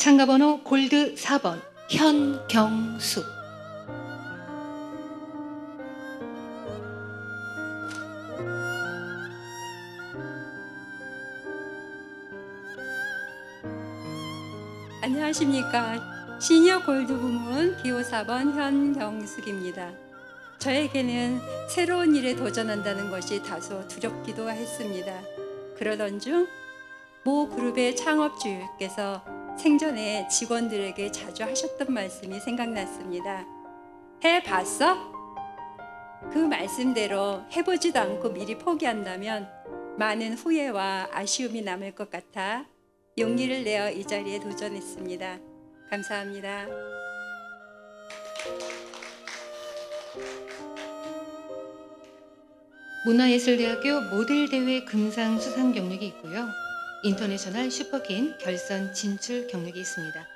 참가번호 골드 4번 현경숙 안녕하십니까. 시니어 골드 부문 기호 4번 현경숙입니다. 저에게는 새로운 일에 도전한다는 것이 다소 두렵기도 했습니다. 그러던 중 모 그룹의 창업주께서 생전에 직원들에게 자주 하셨던 말씀이 생각났습니다. 해 봤어? 그 말씀대로 해보지도 않고 미리 포기한다면 많은 후회와 아쉬움이 남을 것 같아 용기를 내어 이 자리에 도전했습니다. 감사합니다. 문화예술대학교 모델대회 금상 수상 경력이 있고요. 인터내셔널 슈퍼킨 결선 진출 경력이 있습니다.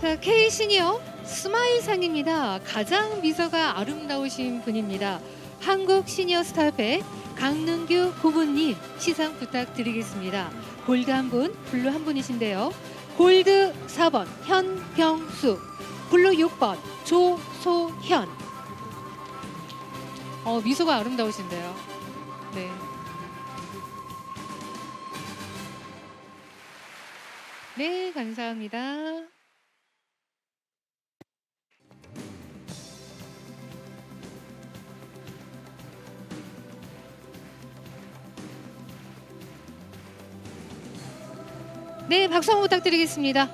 자, K 시니어 스마일상입니다. 가장 미소가 아름다우신 분입니다. 한국 시니어 스타협회 강능규 고문님 시상 부탁드리겠습니다. 골드 한 분, 블루 한 분이신데요. 골드 4번 현병수, 블루 6번 조소현. 어, 미소가 아름다우신데요. 네. 네, 감사합니다. 네, 박수 한번 부탁드리겠습니다.